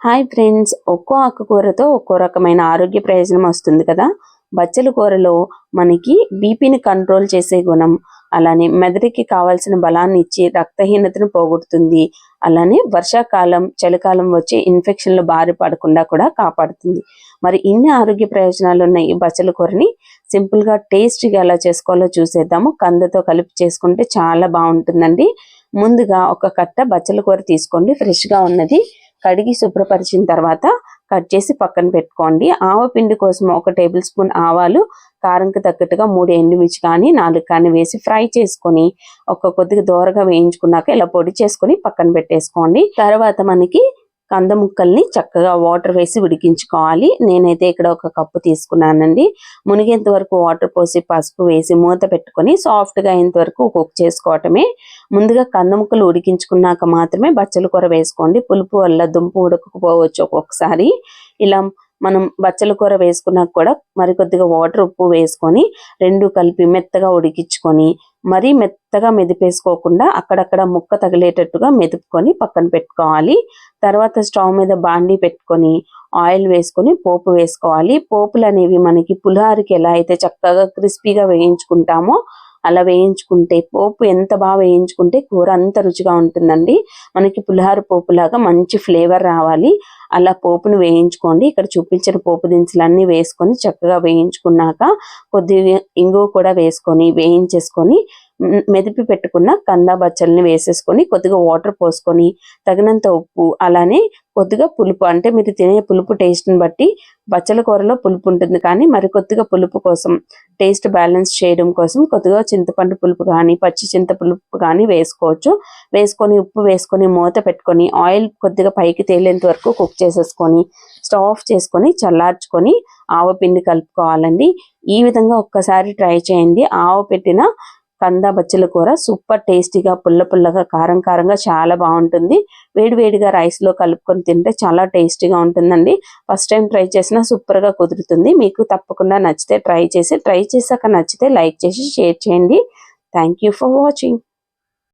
Hi friends ఒక్కో ఆకుకూరతో ఒక్కో రకమైన ఆరోగ్య ప్రయోజనం వస్తుంది కదా? బచ్చల కూరలో మనకి బీపీని కంట్రోల్ చేసే గుణం అలానే మెదడుకి కావాల్సిన బలాన్ని ఇచ్చి రక్తహీనతను పోగొడుతుంది అలానే వర్షాకాలం చలికాలం వచ్చే ఇన్ఫెక్షన్లు బారి పడకుండా కూడా కాపాడుతుంది. మరి ఇన్ని ఆరోగ్య ప్రయోజనాలు ఉన్న ఈ బచ్చల కూరని? సింపుల్గా టేస్ట్గా ఎలా చేసుకోవాలో చూసేద్దాము. కందతో కలిపి చేసుకుంటే చాలా బాగుంటుందండి. ముందుగా ఒక కట్ట బచ్చల కూర తీసుకోండి ఫ్రెష్గా ఉన్నది. కడిగి శుభ్రపరిచిన తర్వాత కట్ చేసి పక్కన పెట్టుకోండి. ఆవపిండి కోసం ఒక టేబుల్ స్పూన్ ఆవాలు కారంకి తగ్గట్టుగా మూడు ఎండుమిర్చి కానీ నాలుగు కానీ వేసి ఫ్రై చేసుకొని ఒక కొద్దిగా దోరగా వేయించుకున్నాక ఇలా పొడి చేసుకొని పక్కన పెట్టేసుకోండి. తర్వాత మనకి కంద ముక్కల్ని చక్కగా వాటర్ వేసి ఉడికించుకోవాలి నేనైతే ఇక్కడ ఒక కప్పు తీసుకున్నానండి. మునిగేంత వరకు వాటర్ పోసి పసుపు వేసి మూత పెట్టుకొని సాఫ్ట్గా అయ్యేంత వరకు కుక్ చేసుకోవటమే. ముందుగా కంద ముక్కలు ఉడికించుకున్నాక మాత్రమే బచ్చల కూర వేసుకోండి. పులుపు వల్ల దుంపు ఉడకపోవచ్చు ఒక్కొక్కసారి. ఇలా మనం బచ్చల కూర వేసుకున్నాక కూడా మరి కొద్దిగా వాటర్ ఉప్పు వేసుకొని రెండు కలిపి మెత్తగా ఉడికించుకొని మరీ మెత్తగా మెదిపేసుకోకుండా అక్కడక్కడ ముక్క తగిలేటట్టుగా మెదుపుకొని పక్కన పెట్టుకోవాలి. తర్వాత స్టవ్ మీద బాండీ పెట్టుకొని ఆయిల్ వేసుకొని పోపు వేసుకోవాలి. పోపులు అనేవి మనకి పులిహారికి ఎలా అయితే చక్కగా క్రిస్పీగా వేయించుకుంటామో అలా వేయించుకుంటే పోపు ఎంత బాగా వేయించుకుంటే కూర అంత రుచిగా ఉంటుందండి. మనకి పులిహార పోపులాగా మంచి ఫ్లేవర్ రావాలి. అలా పోపును వేయించుకోండి. ఇక్కడ చూపించిన పోపు దినుసులన్నీ వేసుకొని చక్కగా వేయించుకున్నాక కొద్దిగా ఇంగువ కూడా వేసుకొని వేయించేసుకొని మెదిపి పెట్టుకున్న కందా బచ్చల్ని వేసేసుకొని కొద్దిగా వాటర్ పోసుకొని తగినంత ఉప్పు అలానే కొద్దిగా పులుపు అంటే మీరు తినే పులుపు టేస్ట్ని బట్టి బచ్చల కూరలో పులుపు ఉంటుంది కానీ మరి కొద్దిగా పులుపు కోసం టేస్ట్ బ్యాలెన్స్ చేయడం కోసం కొద్దిగా చింతపండు పులుపు కానీ పచ్చి చింత పులుపు కానీ వేసుకోవచ్చు. వేసుకొని ఉప్పు వేసుకొని మూత పెట్టుకొని ఆయిల్ కొద్దిగా పైకి తేలేంత వరకు కుక్ చేసేసుకొని స్టవ్ ఆఫ్ చేసుకొని చల్లార్చుకొని ఆవపిండి కలుపుకోవాలండి. ఈ విధంగా ఒక్కసారి ట్రై చేయండి. ఆవ పెట్టిన కంద బచ్చల కూర సూపర్ టేస్టీగా పుల్ల పుల్లగా కారం కారంగా చాలా బాగుంటుంది. వేడివేడిగా రైస్లో కలుపుకొని తింటే చాలా టేస్టీగా ఉంటుందండి. ఫస్ట్ టైం ట్రై చేసినా సూపర్గా కుదురుతుంది. మీకు తప్పకుండా నచ్చితే ట్రై చేసి ట్రై చేశాక నచ్చితే లైక్ చేసి షేర్ చేయండి. Thank for watching.